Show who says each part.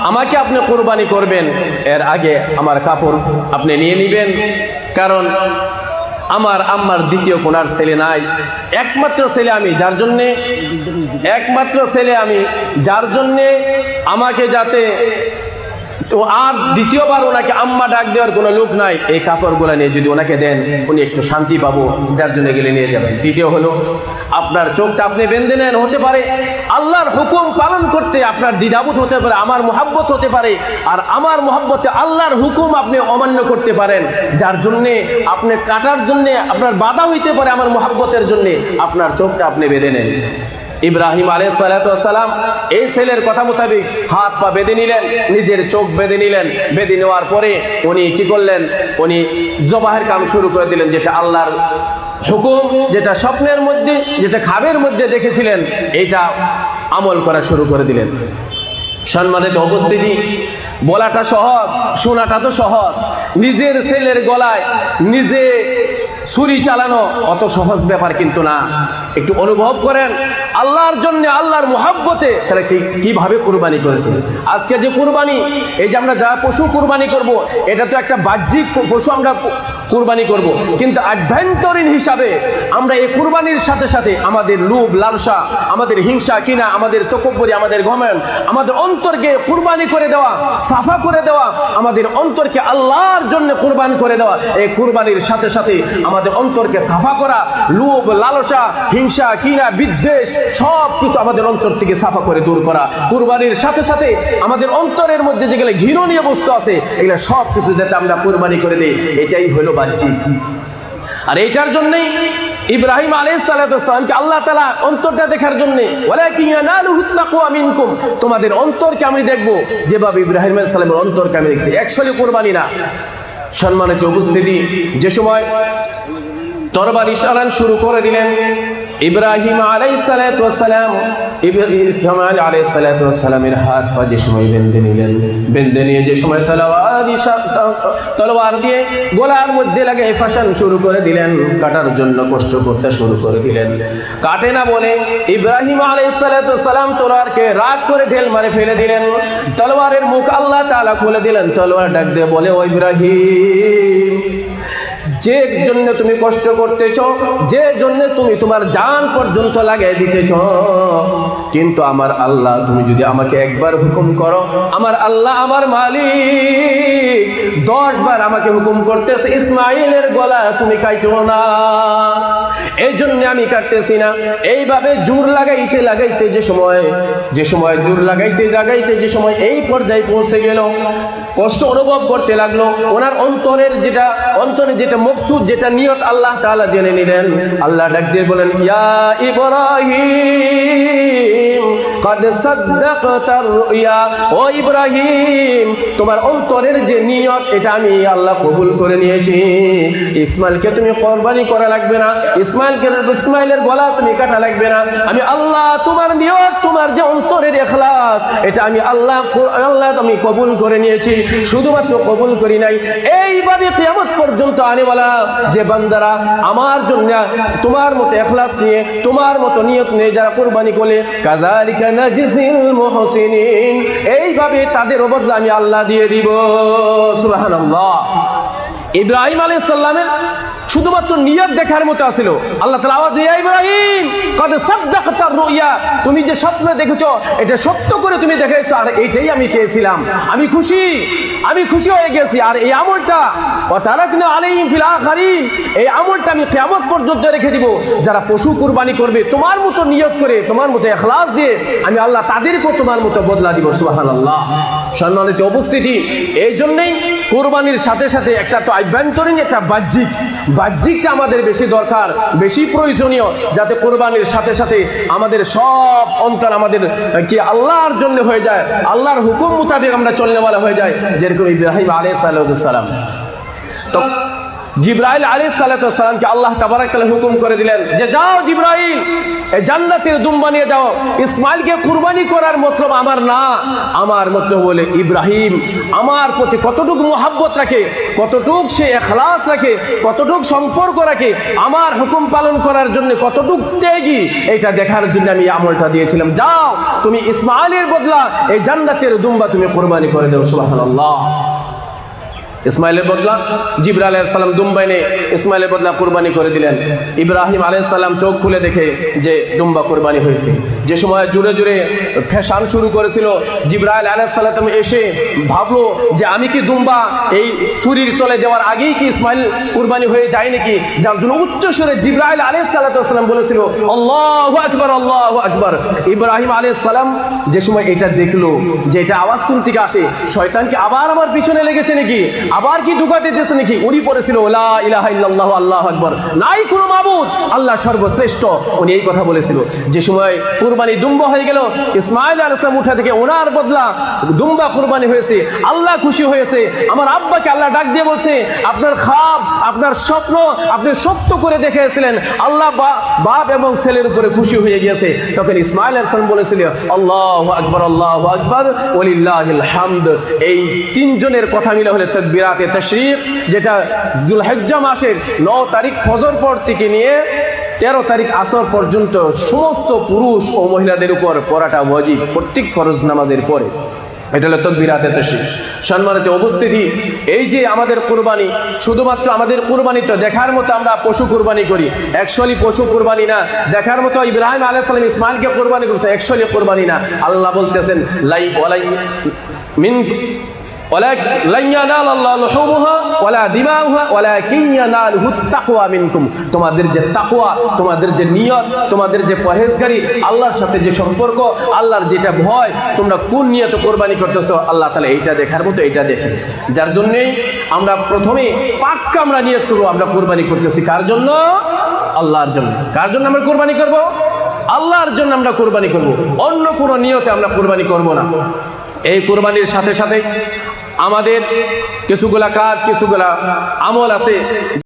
Speaker 1: আমাকে আপনি কোরবানি করবেন, এর আগে আমার কাপড় আপনি নিয়ে নেবেন। কারণ আমার আম্মার দ্বিতীয় কোনার ছেলে নাই। একমাত্র ছেলে আমি, যার জন্যে? একমাত্র ছেলে আমি, যার জন্যে আমাকে যাতে তো আর দ্বিতীয়বার ওনাকে আম্মা ডাক দেওয়ার কোনো লোক নাই। এই কাপড়গুলো নিয়ে যদি ওনাকে দেন, উনি একটু শান্তি পাবো, যার জন্য গেলে নিয়ে যাবেন। দ্বিতীয় হলো, আপনার চোখটা আপনি বেঁধে নেন, হতে পারে আল্লাহর হুকুম পালন করতে আপনার দ্বিধাবোধ হতে পারে, আমার মোহাব্বত হতে পারে, আর আমার মোহাব্বতে আল্লাহর হুকুম আপনি অমান্য করতে পারেন, যার জন্যে আপনি কাটার জন্যে আপনার বাধা হইতে পারে, আমার মোহাব্বতের জন্যে আপনার চোখটা আপনি বেঁধে নেন। ইব্রাহিম সালাম এই ছেলের কথা মোতাবেক হাত পা বেঁধে নিলেন, নিজের চোখ বেঁধে নিলেন। বেঁধে নেওয়ার পরে উনি কি করলেন? উনি জবাহের কাম শুরু করে দিলেন, যেটা আল্লাহর হুকুম, যেটা স্বপ্নের মধ্যে, যেটা খাবের মধ্যে দেখেছিলেন এটা আমল করা শুরু করে দিলেন। সম্মানিত উপস্থিতি, বলাটা সহজ, শোনাটা তো সহজ। নিজের ছেলের গলায় নিজে ছুরি চালানো অত সহজ ব্যাপার কিন্তু না। একটু অনুভব করেন, আল্লাহর জন্য, আল্লাহর মোহাব্বতে তারা কি কীভাবে কোরবানি করেছে। আজকে যে কোরবানি, এই যে আমরা যা পশু কোরবানি করব, এটা তো একটা বাহ্যিক পশু, আমরা কুরবানি করব। কিন্তু আভ্যন্তরীণ হিসাবে আমরা এই কুরবানির সাথে সাথে আমাদের লোভ, লালসা, আমাদের হিংসা কিনা আমাদের তকব্বরি, আমাদের গমেন আমাদের অন্তরকে কুরবানি করে দেওয়া, সাফা করে দেওয়া, আমাদের অন্তরকে আল্লাহর জন্য কুরবান করে দেওয়া, এই কুরবানির সাথে সাথে আমাদের অন্তরকে সাফা করা, লোভ, লালসা, হিংসা কিনা বিদ্বেষ সব কিছু আমাদের অন্তর থেকে সাফা করে দূর করা। কুরবানির সাথে সাথে আমাদের অন্তরের মধ্যে যেগুলো ঘৃণনীয় বস্তু আছে, এগুলো সব কিছু যাতে আমরা কুরবানি করে দিই, এটাই হলো বাহ্যিক আর এটার জন্যেই ইব্রাহিম আলাইসালামকে আল্লাহ তালা অন্তরটা দেখার জন্য তোমাদের অন্তরকে আমি দেখব। যেভাবে ইব্রাহিম আলাইসালামের অন্তরকে আমি দেখছি। একশোলি কোরবানি না। সম্মানিত উপস্থিতি, যে সময় তরবার ইশারান শুরু করে দিলেন ইব্রাহিম আলাইসালাম ইসমাইল আলাইসালামের হাত পা যে সময় বেঁধে নিলেন, বেঁধে নিয়ে যে সময় তলোয়ার তলোয়ার দিয়ে গোলার মধ্যে লাগে ফাঁসান শুরু করে দিলেন, কাটার জন্য কষ্ট করতে শুরু করে দিলেন। কাটে না বলে ইব্রাহিম আলাইসালাম তলোয়ারকে রাগ করে ঢেল মারে ফেলে দিলেন। তলোয়ারের মুখ আল্লাহ তাআলা খুলে দিলেন, তলোয়ার ডাক দিয়ে বলে, ও ইব্রাহিম যে জন্য তুমি কষ্ট করতেছ, যে জন্য তুমি তোমার জান পর্যন্ত লাগাই দিতেছ। কিন্তু আমার আল্লাহ, তুমি যদি আমাকে একবার হুকুম করো, আমার আল্লাহ আমার মালিক দশ বার আমাকে হুকুম করতেছে, ইসমাইলের গলা তুমি কাইটো না। এই জন্য আমি কাটতেছি না। এইভাবে জোর লাগাইতে লাগাইতে যে সময় যে সময় জোর লাগাইতে লাগাইতে যে সময় এই পর্যায়ে পৌঁছে গেল, কষ্ট অনুভব করতে লাগল। ওনার অন্তরের যেটা, অন্তরে যেটা মকসুদ, যেটা নিয়ত আল্লাহ তালা জেনে নিলেন। আল্লাহ ডাক দিয়ে বলেন, ইয়া ইব্রাহিম কদ সাদ্দাকতার রুইয়া ও ইব্রাহিম, তোমার অন্তরের যে নিয়ত, এটা আমি আল্লাহ কবুল করে নিয়েছি। ইসমাইলকে তুমি কোরবানি করা লাগবে না, ইসমাইলকে ইসমাইলের গলা তুমি কাটা লাগবে না। আমি আল্লাহ তোমার নিয়ত, তোমার যে অন্তরের এখলাস, এটা আমি আল্লাহ আল্লাহ আমি কবুল করে নিয়েছি। শুধুমাত্র কবুল করি নাই, এইভাবে কেয়ামত পর্যন্ত আনেওয়ালা, যে বান্দারা আমার জন্য তোমার মতো এখলাস নিয়ে, তোমার মতো নিয়ত নিয়ে যারা কোরবানি করে কাজারিকা এইভাবে তাদের বদলা আমি আল্লাহ দিয়ে দিব। সুবহানাল্লাহ। ইব্রাহিম আলাইহিস সালামের শুধুমাত্র নিয়ত দেখার মতো আছিল। আল্লাহ তাআলা আওয়াজ দিয়ে ইব্রাহিম, কদ সাদ্দাকতা রুইয়া, তুমি যে স্বপ্ন দেখেছ, এটা সত্য করে তুমি দেখাইছো আর এইটাই আমি চেয়েছিলাম। আমি খুশি আমি খুশি হয়ে গেছি, আর এই আমলটা, ওয়াতারাকনা আলাইহিম ফিল আখারিন, এই আমলটা আমি কিয়ামত পর্যন্ত রেখে দিব। যারা পশু কুরবানি করবে, তোমার মতো নিয়ত করে, তোমার মতো ইখলাস দিয়ে, আমি আল্লাহ তাদেরকেও তোমার মতো বদলা দিব, সুবহানাল্লাহ। সম্মানিত উপস্থিতি এই জন্যই কোরবানির সাথে সাথে একটা তো আভ্যন্তরীণ একটা বাহ্যিক, বাহ্যিকটা আমাদের বেশি দরকার, বেশি প্রয়োজনীয়, যাতে কোরবানির সাথে সাথে আমাদের সব অন্তর আমাদের, কি আল্লাহর জন্য হয়ে যায়, আল্লাহর হুকুম মোতাবেক আমরা চলনেওয়ালা হয়ে যায় যেরকম ইব্রাহিম আলাইহিস সালাম। তো জিব্রাইল আলী সালাতামকে আল্লাহ তাবারাকাল হুকুম করে দিলেন যে, যাও জিব্রাইল জান্নাতের দুম্বা নিয়ে যাও ইসমাইলকে কুরবানি করার মতলব আমার না। আমার মতলব বলে ইব্রাহিম। আমার প্রতি কতটুকু মোহাব্বত রাখে, কতটুক সে এখলাস রাখে, কতটুক সম্পর্ক রাখে, আমার হুকুম পালন করার জন্য কতটুক ত্যাগী, এটা দেখার জন্য আমি আমলটা দিয়েছিলাম। যাও, তুমি ইসমাইলের বদলা এই জান্নাতের দুম্বা তুমি কোরবানি করে দেও, সুবহানাল্লাহ। ইসমাইলের বদলা জিবরা আলাইসাল্লাম দুম্বাইনে ইসমাইলের বদলা কোরবানি করে দিলেন। ইব্রাহিম আলাইসাল্লাম চোখ খুলে দেখে যে দুম্বা কোরবানি হয়েছে। যে সময় জুড়ে জুড়ে ফ্যাশান শুরু করেছিল, জিব্রাইল আলাইসাল্লাম এসে ভাবলো যে আমি কি দুম্বা এই ছুরির তলে দেওয়ার আগেই কি ইসমাইল কোরবানি হয়ে যায় নাকি? যার জন্য উচ্চ সুরে জিব্রাইল আলাইসাল্লাম বলেছিল, আল্লাহ আকবর আল্লাহ আকবর। ইব্রাহিম আলাইসাল্লাম যে সময় এটা দেখল যে এটা আওয়াজ কোন থেকে আসে? শয়তানকে আবার আমার পিছনে লেগেছে নাকি? আবার কি ধোকা দিতেছে নাকি? উনি পড়েছিল, লা ইলাহা ইল্লাল্লাহ, আল্লাহ আকবার। নাই কোনো মাবুদ। আল্লাহ সর্বশ্রেষ্ঠ। উনি এই কথা বলেছিল। যে সময় কুরবানি দুম্বা হয়ে গেল ইসমাইল আলাইহিস উঠা থেকে ওনার বদলা দুম্বা কুরবানি হয়েছে। আল্লাহ খুশি হয়েছে। আমার আব্বাকে আল্লাহ ডাক দিয়ে বলছে, আপনার খাব আপনার স্বপ্ন আপনি সত্য করে দেখেছিলেন আল্লাহ বাপ এবং ছেলের উপরে খুশি হয়ে গিয়েছে। তখন ইসমাইল আলাইহিস বলেছিল, আল্লাহ আকবর আল্লাহ আকবর ওলিল্লাহিল হামদ। এই তিনজনের কথা মিলে হলে তকবিরাতে তশরিক, যেটা জুলহজ্জা মাসের ন তারিখ ফজর পর থেকে নিয়ে তেরো তারিখ আসর পর্যন্ত সমস্ত পুরুষ ও মহিলাদের উপর পড়াটা ওয়াজিব, প্রত্যেক ফরজ নামাজের পরে। এটা হলো তকবিরাতে তশরিক। সম্মানিত উপস্থিতি, এই যে আমাদের কোরবানি, শুধুমাত্র আমাদের কোরবানি তো দেখার মতো আমরা পশু কোরবানি করি, একশোলি পশু কোরবানি না, দেখার মতো ইব্রাহিম আলাইহিস সালাম ইসমাইলকে কোরবানি করছে, একশোলি কোরবানি না। আল্লাহ বলতেছেন লাই ওয়ালাই মিন তোমাদের যে তাকুয়া তোমাদের যে নিয়ত, তোমাদের যে পহেজগারি আল্লাহর সাথে যে সম্পর্ক, আল্লাহর যেটা ভয়, তোমরা কোন নিয়ত কোরবানি করতেছো? আল্লাহ তালা এইটা দেখার মতো এইটা দেখে। যার জন্যেই আমরা প্রথমে পাক্কা আমরা নিয়ত করব, আমরা কোরবানি করতেছি। কার জন্য? আল্লাহর জন্য। কার জন্য আমরা কোরবানি করব? আল্লাহর জন্য আমরা কোরবানি করব। অন্য কোনো নিয়তে আমরা কোরবানি করব না। এই কোরবানির সাথে সাথে আমাদের কিছুগুলা কাজ কিছুগুলা আমল আছে।